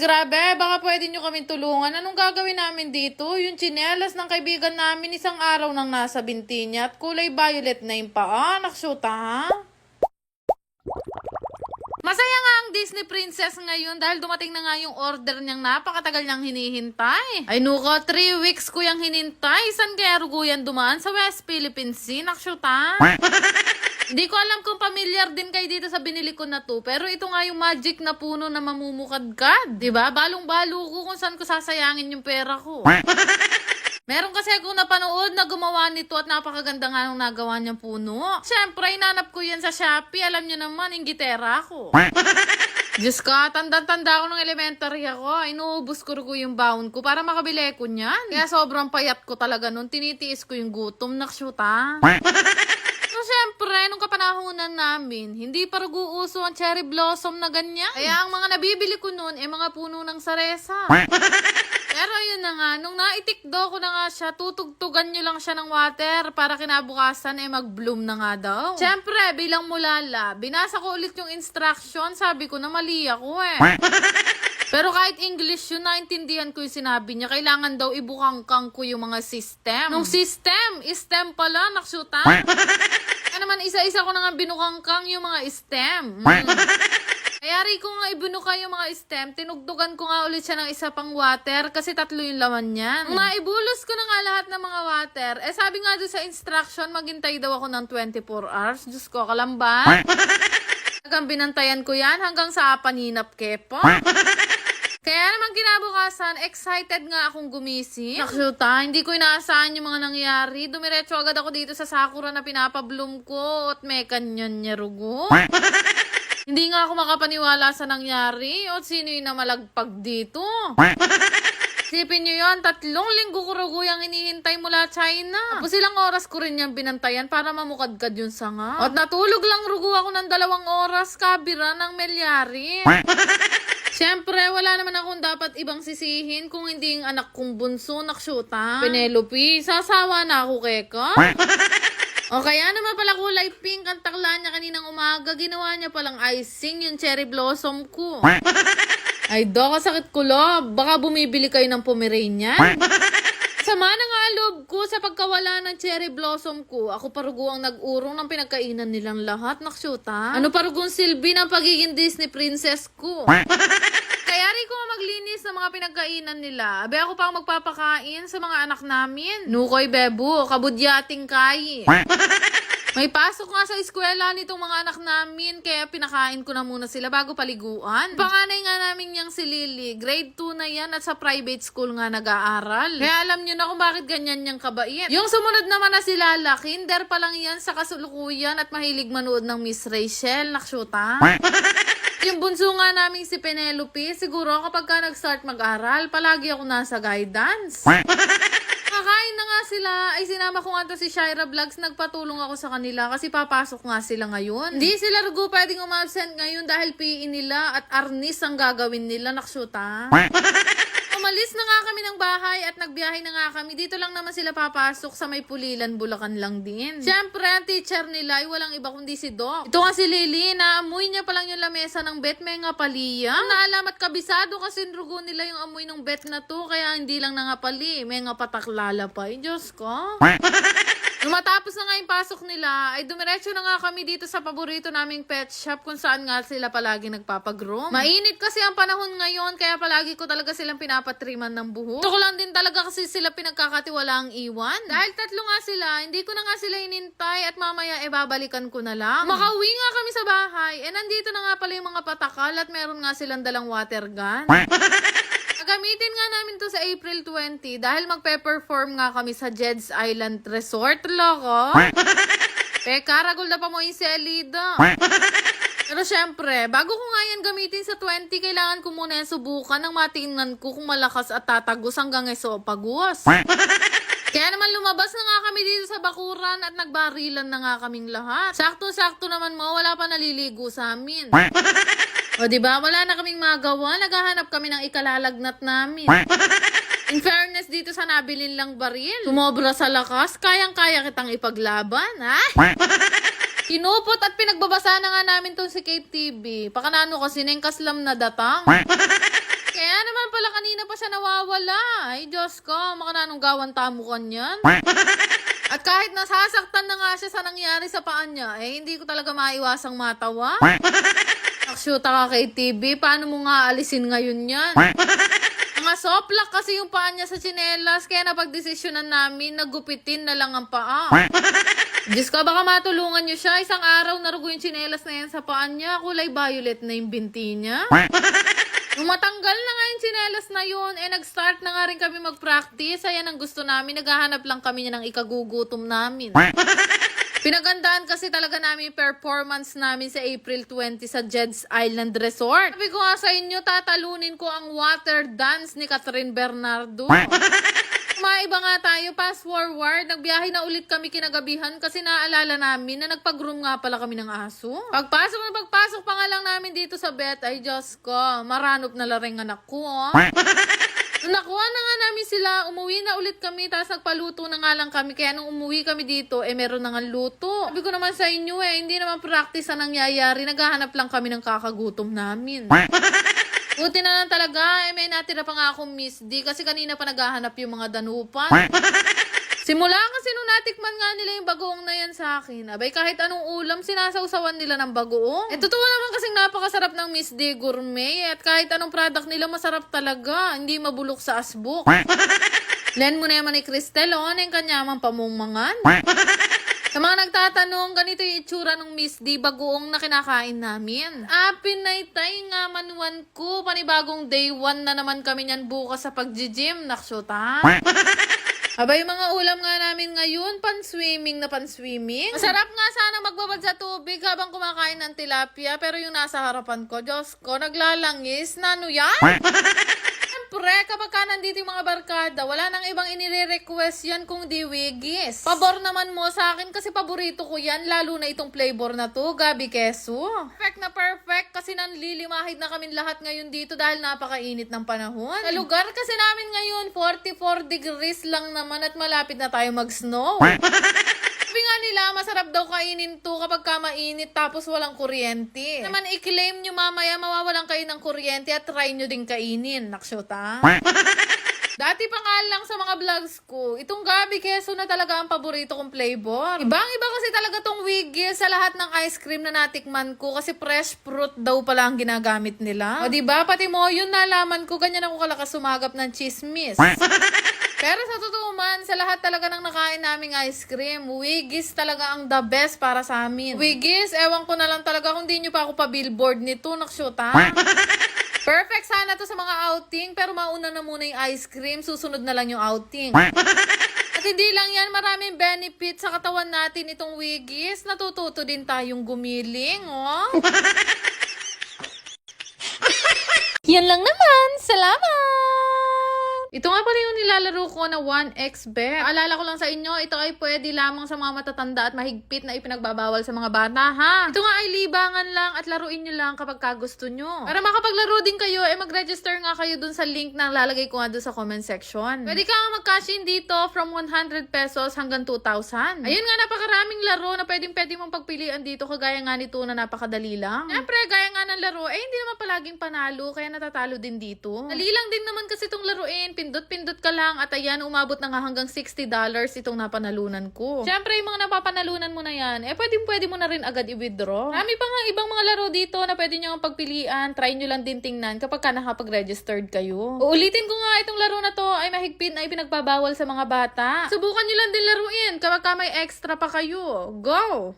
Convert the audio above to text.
grabe, baka pwede nyo kaming tulungan. Anong gagawin namin dito? Yung chinelas ng kaibigan namin isang araw nang nasa binti niya at kulay violet na yung paa. Naksyuta, ha? Masaya nga ang Disney Princess ngayon dahil dumating na nga yung order niyang napakatagal niyang hinihintay. Ay nuka, 3 weeks ko yung hinintay. San kaya ruguyan dumaan? Sa West Philippines Sea, naksyuta. Hindi ko alam kung familiar din kayo dito sa binili ko na to. Pero ito nga yung magic na puno na mamumukadkad. 'Di ba? Balong-balo ko kung saan ko sasayangin yung pera ko. Meron kasi akong napanood na gumawa nito at napakaganda nga nung nagawa niyang puno. Siyempre, inanap ko yan sa Shopee. Alam niyo naman, yung gitera ko. Diyos ka, tanda-tanda ako ng elementary ako. Inuubos ko ko yung baon ko para makabili ko niyan. Kaya sobrang payat ko talaga nun. Tinitiis ko yung gutom. Nakshuta. Syempre, nung kapanahunan namin, hindi pa uso ang cherry blossom na ganyan. Kaya ang mga nabibili ko noon, eh mga puno ng saresa. Pero yun na nga, nung naitikdo ko na nga siya, tutugtugan nyo lang siya ng water para kinabukasan eh mag-bloom na nga daw. Siyempre, bilang mulala, binasa ko ulit yung instruction, sabi ko na mali ako eh. Pero kahit English yun, naintindihan ko yung sinabi niya. Kailangan daw ibukangkang ko yung mga system. Nung system, stem pala, naksyuta. Naman, isa-isa ko na nga binukangkang yung mga stem. Mm. Kaya rin ko nga ibunuka yung mga stem, tinugtugan ko nga ulit siya ng isa pang water kasi tatlo yung laman niyan. Nung naibulos ko na nga lahat ng mga water, eh sabi nga doon sa instruction, maghintay daw ako ng 24 hours. Diyos ko, kalamba. Hanggang binantayan ko yan hanggang sa paninap kepo. Kaya naman kinabukasan, excited nga akong gumising. Naksyuta, hindi ko inaasahan yung mga nangyari. Dumiretso agad ako dito sa sakura na pinapabloom ko at may kanyan niya rugo. Hindi nga ako makapaniwala sa nangyari o sino yung namalagpag dito. Sipin nyo yun, tatlong linggo ko rugo yung hinihintay mula China. Tapos ilang oras ko rin yung binantayan para mamukadkad yung sanga. At natulog lang rugo ako ng dalawang oras kabira ng melyari. Siyempre, wala naman akong dapat ibang sisihin kung hindi yung anak kong bunso naksyuta. Penelope, sasawa na ako keka. O kaya naman pala kulay pink ang takla niya kaninang umaga. Ginawa niya palang icing yung cherry blossom ko. Ay, do, kasakit ko lo. Baka bumibili kayo ng Pomeranian. Sama na nga ko sa pagkawala ng cherry blossom ko. Ako parugo ang nag-urong ng pinagkainan nilang lahat. Naksyuta. Ano parugong silbi ng pagiging Disney princess ko? Kaya rin ko maglinis ng mga pinagkainan nila. Abe ako pa ang magpapakain sa mga anak namin. Nukoy Bebo, kabudyating kay. May pasok nga sa eskwela nitong mga anak namin, kaya pinakain ko na muna sila bago paliguan. Panganay nga namin yung si Lily, grade 2 na yan at sa private school nga nag-aaral. Kaya alam nyo na kung bakit ganyan yung kabait. Yung sumunod naman na si Lala, kinder pa lang yan sa kasulukuyan at mahilig manood ng Miss Rachel, naksyuta. Yung bunso nga namin si Penelope, siguro kapag ka nag-start mag-aral, palagi ako nasa guidance. Kakain na nga sila, ay sinama ko nga to si Shira Vlogs, nagpatulong ako sa kanila kasi papasok nga sila ngayon. Hindi sila rugo pwedeng umabsent ngayon dahil PE nila at arnis ang gagawin nila, naksyuta. Umalis na nga kami ng bahay at nagbiyahe na nga kami. Dito lang naman sila papasok sa may pulilan, Bulacan lang din. Siyempre, ang teacher nila ay walang iba kundi si Doc. Ito nga si Lily, naamoy niya pa lang yung lamesa ng bet, may nga paliya. Naalam at kabisado kasi rugo nila yung amoy ng bet na to, kaya hindi lang na nga pali, may nga pataklala pa. Ay, Diyos ko. Nung matapos na nga yung pasok nila, ay dumiretso na nga kami dito sa paborito naming pet shop kung saan nga sila palagi nagpapagroom. Mainit kasi ang panahon ngayon, kaya palagi ko talaga silang pinapatriman ng buhok. Ko lang din talaga kasi sila pinagkakatiwala ang iwan. Dahil tatlo nga sila, hindi ko na nga sila inintay at mamaya e babalikan ko na lang. Makauwi nga kami sa bahay, eh nandito na nga pala yung mga patakal at meron nga silang dalang water gun. Gagamitin nga namin to sa April 20 dahil magpe-perform nga kami sa Jed's Island Resort, loko. Teka, ragol na pa mo yung si Elida. Pero syempre, bago ko nga yan gamitin sa 20, kailangan ko muna yan subukan ng matingnan ko kung malakas at tatagos hanggang esophagus. Kaya naman lumabas na nga kami dito sa bakuran at nagbarilan na nga kaming lahat. Sakto-sakto naman mo, wala pa naliligo sa amin. O di ba wala na kaming magawa, naghahanap kami ng ikalalagnat namin. In fairness dito sa nabilin lang baril, sumobra sa lakas, kayang-kaya kitang ipaglaban, ha? Kinupot at pinagbabasa na nga namin tong si Kate TV. Pakanano kasi na yung kaslam na datang. Kaya nawawala. Ay, Diyos ko, makananong tamo ka niyan. At kahit nasasaktan na nga siya sa nangyari sa paan niya, eh hindi ko talaga maiwasang matawa. Aksyota ka kay TV, paano mo nga alisin ngayon yan? Mga soplak kasi yung paa niya sa tsinelas, kaya napagdesisyonan namin, nagupitin na lang ang paa. Diyos ko, baka matulungan niyo siya. Isang araw narugo yung tsinelas na yan sa paan niya. Kulay violet na yung binti niya. Nung matanggal na nga yung tsinelas na yun, eh nag-start na nga rin kami mag-practice. Ayan ang gusto namin. Naghahanap lang kami niya ng ikagugutom namin. Pinagandaan kasi talaga namin yung performance namin sa April 20 sa Jed's Island Resort. Sabi ko nga sa inyo, tatalunin ko ang water dance ni Catherine Bernardo. Maiba nga tayo, fast forward, nagbiyahe na ulit kami kinagabihan kasi naalala namin na nagpag-room nga pala kami ng aso. Pagpasok na pagpasok pa nga lang namin dito sa bed, ay Diyos ko, maranop na laring anak ko, oh. Nakuha na nga namin sila, umuwi na ulit kami, tapos nagpaluto na nga lang kami. Kaya nung umuwi kami dito, eh meron na nga luto. Sabi ko naman sa inyo eh, hindi naman practice ang nangyayari. Naghahanap lang kami ng kakagutom namin. Buti na lang talaga, eh may natira pa nga akong Miss D kasi kanina pa naghahanap yung mga danupan. Simula kasi nung natikman nga nila yung bagoong na yan sa akin, abay kahit anong ulam, sinasawsawan nila ng bagoong. Eh totoo naman kasing napakasarap ng Miss D Gourmet at kahit anong product nila masarap talaga, hindi mabulok sa asbuk. Len mo na naman ni Cristel, oh, ano yung kanyamang pamungmangan? Sa mga nagtatanong, ganito yung itsura ng Miss D bagoong na kinakain namin. Ah, pinaytay nga manuan ko. Panibagong day one na naman kami niyan bukas sa pag-gym. Naksyota. Aba, yung mga ulam nga namin ngayon, pan-swimming na pan-swimming. Masarap nga sana magbabad sa tubig habang kumakain ng tilapia, pero yung nasa harapan ko, Diyos ko, naglalangis. Nano yan? Siyempre, kapag ka nandito yung mga barkada, wala nang ibang inire-request yan kung di wigis. Pabor naman mo sa akin kasi paborito ko yan, lalo na itong flavor na to, gabi keso. Perfect na perfect kasi nanlilimahid na kami lahat ngayon dito dahil napakainit ng panahon. Sa lugar kasi namin ngayon, 44 degrees lang naman at malapit na tayo mag-snow. Masarap daw kainin to kapag ka mainit tapos walang kuryente. Naman i-claim nyo mamaya mawawalan kayo ng kuryente at try nyo din kainin. Naksyota. Dati pa nga lang sa mga vlogs ko, itong gabi keso na talaga ang paborito kong flavor. Ibang-iba kasi talaga tong wiggy sa lahat ng ice cream na natikman ko kasi fresh fruit daw pala ang ginagamit nila. O ba pati mo yun nalaman ko, ganyan ako kalakas sumagap ng chismis. Pero sa totoo man, sa lahat talaga ng nakain naming ice cream, Wiggies talaga ang the best para sa amin. Wiggies, ewan ko na lang talaga kung di nyo pa ako pa-billboard nito, naksyota. Perfect sana to sa mga outing, pero mauna na muna yung ice cream, susunod na lang yung outing. At hindi lang yan, maraming benefit sa katawan natin itong Wiggies. Natututo din tayong gumiling, oh. Yan lang naman. Salamat! Ito nga pala yung nilalaro ko na 1x bet. Alala ko lang sa inyo, ito ay pwede lamang sa mga matatanda at mahigpit na ipinagbabawal sa mga bata, ha? Ito nga ay libangan lang at laruin nyo lang kapag kagusto nyo. Para makapaglaro din kayo, eh mag-register nga kayo dun sa link na lalagay ko nga dun sa comment section. Pwede ka nga mag-cash in dito from 100 pesos hanggang 2,000. Ayun nga, napakaraming laro na pwedeng pwede mong pagpilian dito kagaya nga nito na napakadali lang. Siyempre, gaya nga ng laro, eh hindi naman palaging panalo, kaya natatalo din dito. Dali din naman kasi itong laruin, pindot-pindot ka lang at ayan, umabot na nga hanggang $60 itong napanalunan ko. Siyempre, yung mga napapanalunan mo na yan, eh pwede pwede mo na rin agad i-withdraw. Marami pa nga ibang mga laro dito na pwede nyo ang pagpilian. Try nyo lang din tingnan kapag ka nakapag-registered kayo. Uulitin ko nga itong laro na to ay mahigpit na ipinagbabawal sa mga bata. Subukan nyo lang din laruin kapag ka may extra pa kayo. Go!